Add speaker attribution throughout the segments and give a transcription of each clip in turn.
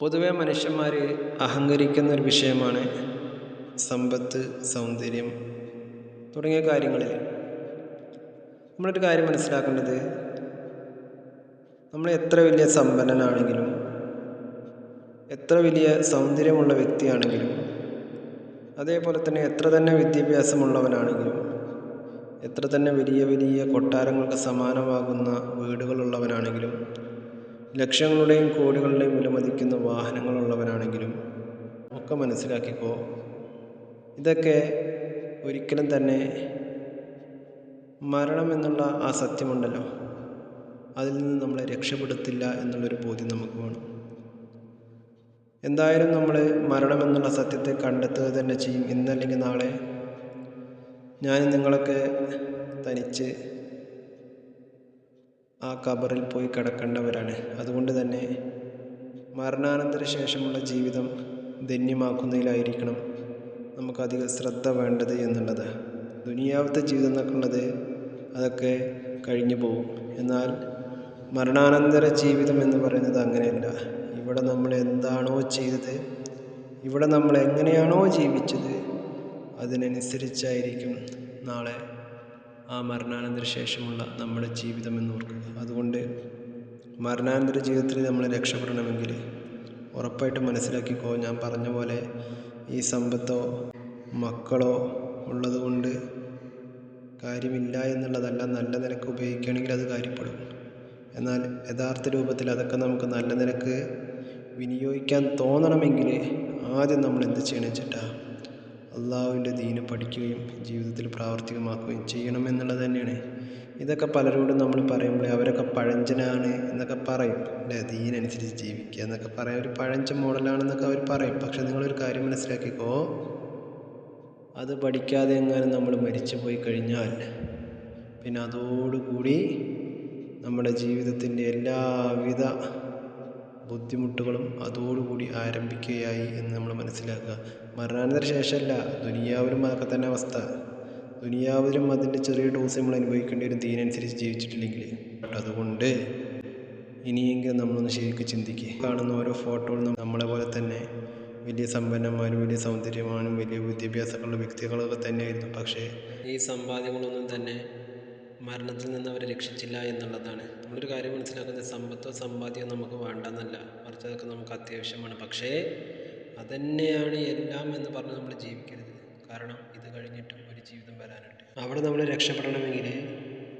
Speaker 1: പൊതുവെ മനുഷ്യന്മാർ അഹങ്കരിക്കുന്ന ഒരു വിഷയമാണ് സമ്പത്ത് സൗന്ദര്യം തുടങ്ങിയ കാര്യങ്ങളിൽ. നമ്മളൊരു കാര്യം മനസ്സിലാക്കേണ്ടത് നമ്മൾ എത്ര വലിയ സമ്പന്നനാണെങ്കിലും എത്ര വലിയ സൗന്ദര്യമുള്ള വ്യക്തിയാണെങ്കിലും അതേപോലെ തന്നെ എത്ര തന്നെ വിദ്യാഭ്യാസമുള്ളവനാണെങ്കിലും എത്ര തന്നെ വലിയ വലിയ കൊട്ടാരങ്ങൾക്ക് സമാനമാകുന്ന വീടുകളുള്ളവനാണെങ്കിലും ലക്ഷങ്ങളുടെയും കോടികളുടെയും വിലമതിക്കുന്ന വാഹനങ്ങളുള്ളവനാണെങ്കിലും ഒക്കെ മനസ്സിലാക്കിക്കോ. ഇതൊക്കെ ഒരിക്കലും തന്നെ മരണം എന്നുള്ള ആ സത്യമുണ്ടല്ലോ. അതിൽ നിന്ന് നമ്മളെ രക്ഷപ്പെടുത്തില്ല എന്നുള്ളൊരു ബോധ്യം നമുക്ക് വേണം. എന്തായാലും നമ്മൾ മരണമെന്നുള്ള സത്യത്തെ കണ്ടെത്തുക തന്നെ ചെയ്യും. ഇന്നല്ലെങ്കിൽ നാളെ ഞാൻ നിങ്ങളൊക്കെ തനിച്ച് ആ കബറിൽ പോയി കിടക്കേണ്ടവരാണ്. അതുകൊണ്ട് തന്നെ മരണാനന്തര ശേഷമുള്ള ജീവിതം ധന്യമാക്കുന്നതിലായിരിക്കണം നമുക്കധികം ശ്രദ്ധ വേണ്ടത് എന്നുള്ളത്. ദുനിയാവത്തെ ജീവിതം എന്നൊക്കെ ഉള്ളത് അതൊക്കെ കഴിഞ്ഞു പോകും. എന്നാൽ മരണാനന്തര ജീവിതം എന്ന് പറയുന്നത് അങ്ങനെയല്ല. ഇവിടെ നമ്മൾ എന്താണോ ചെയ്തത് ഇവിടെ നമ്മൾ എങ്ങനെയാണോ ജീവിച്ചത് അതിനനുസരിച്ചായിരിക്കും നാളെ ആ മരണാനന്തര ശേഷമുള്ള നമ്മുടെ ജീവിതം എന്ന് ഓർക്കുക. അതുകൊണ്ട് മരണാനന്തര ജീവിതത്തിൽ നമ്മൾ രക്ഷപ്പെടണമെങ്കിൽ ഉറപ്പായിട്ടും മനസ്സിലാക്കിക്കോ ഞാൻ പറഞ്ഞ പോലെ ഈ സമ്പത്തോ മക്കളോ ഉള്ളതുകൊണ്ട് കാര്യമില്ല എന്നുള്ളതല്ല നല്ല നിലയ്ക്ക് ഉപയോഗിക്കുകയാണെങ്കിൽ അത് കാര്യപ്പെടും. എന്നാൽ യഥാർത്ഥ രൂപത്തിൽ അതൊക്കെ നമുക്ക് നല്ല നിലയ്ക്ക് വിനിയോഗിക്കാൻ തോന്നണമെങ്കിൽ ആദ്യം നമ്മൾ എന്ത് ചെയ്യണം വെച്ചിട്ടാ അള്ളാഹുവിന്റെ ദീന് പഠിക്കുകയും ജീവിതത്തിൽ പ്രാവർത്തികമാക്കുകയും ചെയ്യണം എന്നുള്ളത് തന്നെയാണ്. ഇതൊക്കെ പലരോടും നമ്മൾ പറയുമ്പോൾ അവരൊക്കെ പഴഞ്ചനാണ് എന്നൊക്കെ പറയും. അല്ലേ? ദീനനുസരിച്ച് ജീവിക്കുക എന്നൊക്കെ പറയാം. ഒരു പഴഞ്ചൻ മോഡലാണെന്നൊക്കെ അവർ പറയും. പക്ഷെ നിങ്ങളൊരു കാര്യം മനസ്സിലാക്കിക്കോ. അത് പഠിക്കാതെ എങ്ങാനും നമ്മൾ മരിച്ചു പോയി കഴിഞ്ഞാൽ പിന്നെ അതോടുകൂടി നമ്മുടെ ജീവിതത്തിന്റെ എല്ലാവിധ ബുദ്ധിമുട്ടുകളും അതോടുകൂടി ആരംഭിക്കുകയായി എന്ന് നമ്മൾ മനസ്സിലാക്കുക. മരണാനന്തര ശേഷമല്ല ദുനിയാവിലും അതൊക്കെ തന്നെ അവസ്ഥ. ദുനിയാവിലും അതിന്റെ ചെറിയ ഡോസ് നമ്മൾ അനുഭവിക്കേണ്ടി വരും ദീനനുസരിച്ച് ജീവിച്ചിട്ടില്ലെങ്കിൽ. അതുകൊണ്ട് ഇനിയെങ്കിലും നമ്മളൊന്ന് ശരിക്കും ചിന്തിക്കുക കാണുന്ന ഓരോ ഫോട്ടോകളും നമ്മളെ പോലെ തന്നെ വലിയ സമ്പന്നന്മാരും വലിയ സൗന്ദര്യമാനും വലിയ വിദ്യാഭ്യാസമുള്ള വ്യക്തികളൊക്കെ തന്നെയായിരുന്നു. പക്ഷേ ഈ സമ്പാദ്യങ്ങളൊന്നും തന്നെ മരണത്തിൽ നിന്ന് അവരെ രക്ഷിച്ചില്ല എന്നുള്ളതാണ്. നമ്മളൊരു കാര്യം മനസ്സിലാക്കുന്നത് സമ്പത്തോ സമ്പാദ്യമോ നമുക്ക് വേണ്ടെന്നല്ല. മറിച്ച് അതൊക്കെ നമുക്ക് അത്യാവശ്യമാണ്. പക്ഷേ അതന്നെയാണ് എല്ലാം എന്ന് പറഞ്ഞ് നമ്മൾ ജീവിക്കരുത്. കാരണം ഇത് കഴിഞ്ഞിട്ടും ഒരു ജീവിതം വരാനുണ്ട്. അവിടെ നമ്മൾ രക്ഷപ്പെടണമെങ്കിൽ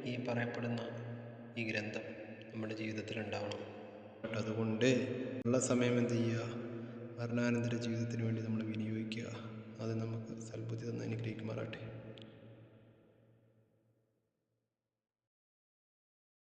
Speaker 1: ഈ പറയപ്പെടുന്ന ഈ ഗ്രന്ഥം നമ്മുടെ ജീവിതത്തിൽ ഉണ്ടാവണം. അതുകൊണ്ട് ഉള്ള സമയം എന്ത് ചെയ്യുക? മരണാനന്തര ജീവിതത്തിന് വേണ്ടി നമ്മൾ വിനിയോഗിക്കുക.